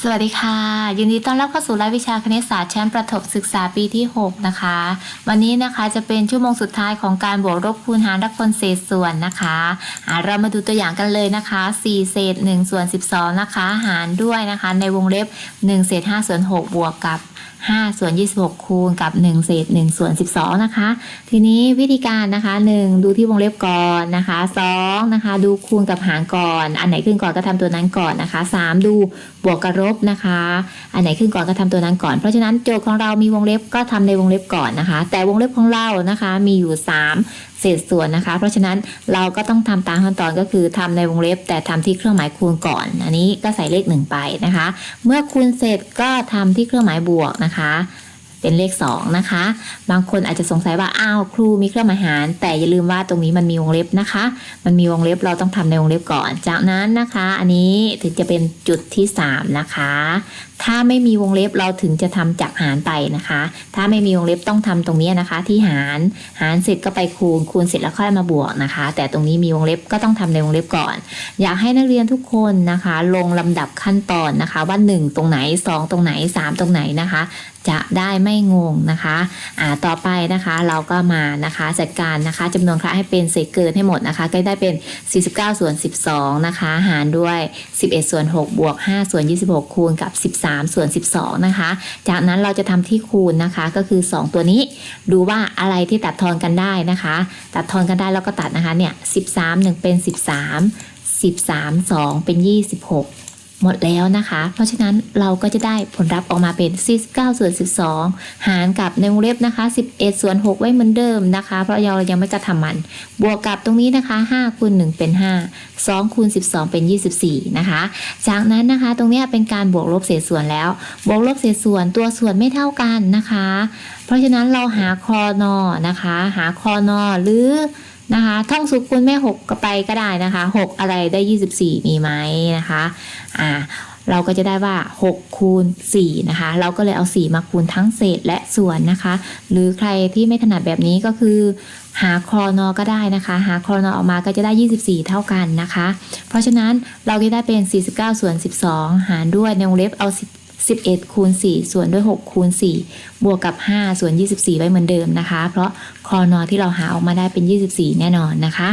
สวัสดีค่ะ ยินดีต้อนรับเข้าสู่รายวิชาคณิตศาสตร์ชั้นประถมศึกษาปีที่ 6 นะคะ วันนี้นะคะจะเป็นชั่วโมงสุดท้ายของการบวกลบคูณหารและคนเศษส่วนนะคะอ่าเรามาดูตัวอย่างกันเลยนะคะ 4 เศษ1ส่วน12 นะคะ หารด้วยนะคะ ในวงเล็บ 1 เศษ5ส่วน6บวกกับ5ส่วน26 คูณกับ 1 เศษ1ส่วน12 นะคะ ทีนี้วิธีการนะคะ 1 ดูที่วงเล็บก่อนนะคะ2นะคะ ดูคูณกับหารก่อน อันไหนขึ้นก่อนก็ทำตัวนั้นก่อนนะคะ 3 ดูบวกกับลบนะคะ อันไหนขึ้นก่อนก็ทำตัวนั้นก่อน เพราะฉะนั้นโจทย์ของเรามีวงเล็บก็ทำในวงเล็บก่อนนะคะ แต่วงเล็บของเรานะคะมีอยู่ 3 เศษส่วนนะคะ เพราะฉะนั้นเราก็ต้องทำตามขั้นตอนก็คือทำในวงเล็บ แต่ทำที่เครื่องหมายคูณก่อน อันนี้ก็ใส่เลขหนึ่งไปนะคะ เมื่อคูณเสร็จก็ทำที่เครื่องหมายบวกนะคะ เป็นเลข 2 นะคะ บางคนอาจจะสงสัยว่าอ้าวครูมีเครื่องหมายหาร แต่อย่าลืมว่าตรงนี้มันมีวงเล็บนะคะ มันมีวงเล็บเราต้องทำในวงเล็บก่อน จากนั้นนะคะ อันนี้ถึงจะเป็นจุดที่ 3 นะคะถ้าไม่มีวงเล็บเราถึงจะทำจากหารไปนะคะ ถ้าไม่มีวงเล็บต้องทำตรงนี้นะคะ ที่หารหารเสร็จก็ไปคูณคูณเสร็จแล้วค่อยมาบวกนะคะ แต่ตรงนี้มีวงเล็บก็ต้องทำในวงเล็บก่อน อยากให้นักเรียนทุกคนนะคะ ลงลำดับขั้นตอนนะคะ ว่า 1 ตรงไหน 2 ตรงไหน 3 ตรงไหนนะคะ จะได้ไม่งงนะคะอ่าต่อไปนะคะเราก็มานะคะจัดการนะคะจำนวนครั้งให้เป็นเศษเกินให้หมดนะคะ ก็ได้เป็น 49 ส่วน 12 นะคะ หารด้วย 11 ส่วน 6 บวก 5 ส่วน 26 คูณกับ 13ส่วน 12 นะคะ จากนั้นเราจะทำที่คูณนะคะ ก็คือ 2 ตัวนี้ ดูว่าอะไรที่ตัดทอนกันได้นะคะ ตัดทอนกันได้แล้วก็ตัดนะคะเนี่ย 13 1 เป็น 13 13 2 เป็น 26 หมดแล้วนะคะ เพราะฉะนั้นเราก็จะได้ผลลัพธ์ออกมาเป็น 49 ส่วน 12 หารกับในวงเล็บนะคะ 11 ส่วน 6 ไว้เหมือนเดิมนะคะ เพราะเรายังไม่กระทำมัน บวกกับตรงนี้นะคะ5คูณ1เป็น 5 2คูณ12 เป็น 24 นะคะ จากนั้นนะคะตรงนี้เป็นการบวกลบเศษส่วนแล้ว บวกลบเศษส่วนตัวส่วนไม่เท่ากันนะคะ เพราะฉะนั้นเราหาคอนอนะคะ หาคอนอหรือ นะคะ ท่องสุขคูณแม่หกก็ไปก็ได้นะคะหกอะไรได้24มีไหมนะคะอ่าเราก็จะได้ว่า 6 คูณ 4 นะคะ เราก็เลยเอา 4 มาคูณทั้งเศษและส่วนนะคะ หรือใครที่ไม่ถนัดแบบนี้ก็คือ หาคอนอก็ได้นะคะ หาคอนอออกมาก็จะได้ 24 เท่ากันนะคะ เพราะฉะนั้นเราจะได้เป็น 49 ส่วน 12 หารด้วยในวงเล็บเอา10 11คูณ4ส่วนด้วย6คูณ4บวกกับ 5 ส่วน 24 ไว้เหมือนเดิมนะคะ เพราะคอนอที่เราหาออกมาได้เป็น 24 แน่นอนนะคะ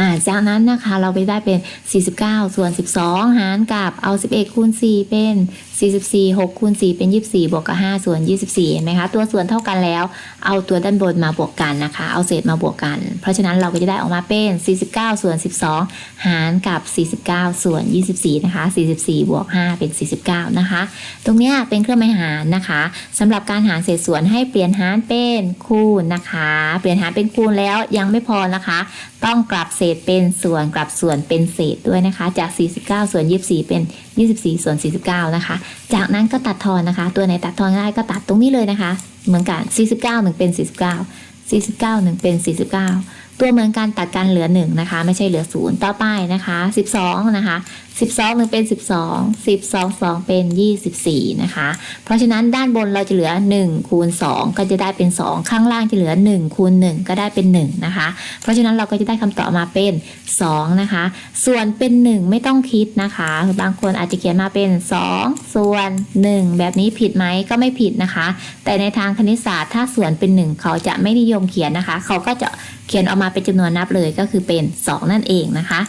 อ่าจากนั้นนะคะเราไปได้เป็น 49 ส่วน 12 หารกับเอา 11 คูณ 4 เป็น 44 6คูณ 4 เป็น 24 บวกกับ 5 ส่วน 24 เห็นไหมคะ ตัวส่วนเท่ากันแล้ว เอาตัวด้านบนมาบวกกันนะคะ เอาเศษมาบวกกัน เพราะฉะนั้นเราก็จะได้ออกมาเป็น 49 ส่วน 12 หารกับ 49 ส่วน 24 นะคะ 44 บวก 5 เป็น 49 นะคะ ตรงนี้เป็นเครื่องหมายหารนะคะสำหรับการหารเศษส่วนให้เปลี่ยนหารเป็นคูณนะคะ เปลี่ยนหารเป็นคูณแล้วยังไม่พอนะคะ ต้องกลับเศษเป็นส่วนกลับส่วนเป็นเศษด้วยนะคะ จาก 49 ส่วน 24 เป็น 24 ส่วน 49 นะคะ จากนั้นก็ตัดทอนนะคะ ตัวไหนตัดทอนได้ก็ตัดตรงนี้เลยนะคะ เหมือนกัน 49 1 เป็น 49 49 1 เป็น 49 ตัวเหมือนกันตัดกันเหลือ1นะคะ ไม่ใช่เหลือ0ต่อไปนะคะ 12 นะคะ 12 1 เป็น 12 12 2 เป็น 24 นะคะ เพราะฉะนั้นด้านบนเราจะเหลือ 1 คูณ 2 ก็จะได้เป็น 2 ข้างล่างจะเหลือ 1 คูณ 1 ก็ได้เป็น 1 นะคะ เพราะฉะนั้นเราก็จะได้คำตอบมาเป็น 2 นะคะ ส่วนเป็น 1 ไม่ต้องคิดนะคะ บางคนอาจจะเขียนมาเป็น 2 ส่วน 1 แบบนี้ผิดไหมก็ไม่ผิดนะคะ แต่ในทางคณิตศาสตร์ถ้าส่วนเป็น 1 เขาจะไม่นิยมเขียนนะคะ เขาก็จะ เขียนออกมาเป็นจำนวนนับเลยก็คือเป็น 2 นั่นเองนะคะ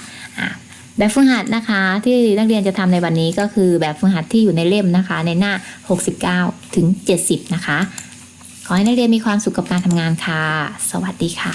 แบบฝึกหัดนะคะที่นักเรียนจะทำในวันนี้ก็คือแบบฝึกหัดที่อยู่ในเล่มนะคะ ในหน้า 69 ถึง 70 นะคะ ขอให้นักเรียนมีความสุขกับการทำงานค่ะ สวัสดีค่ะ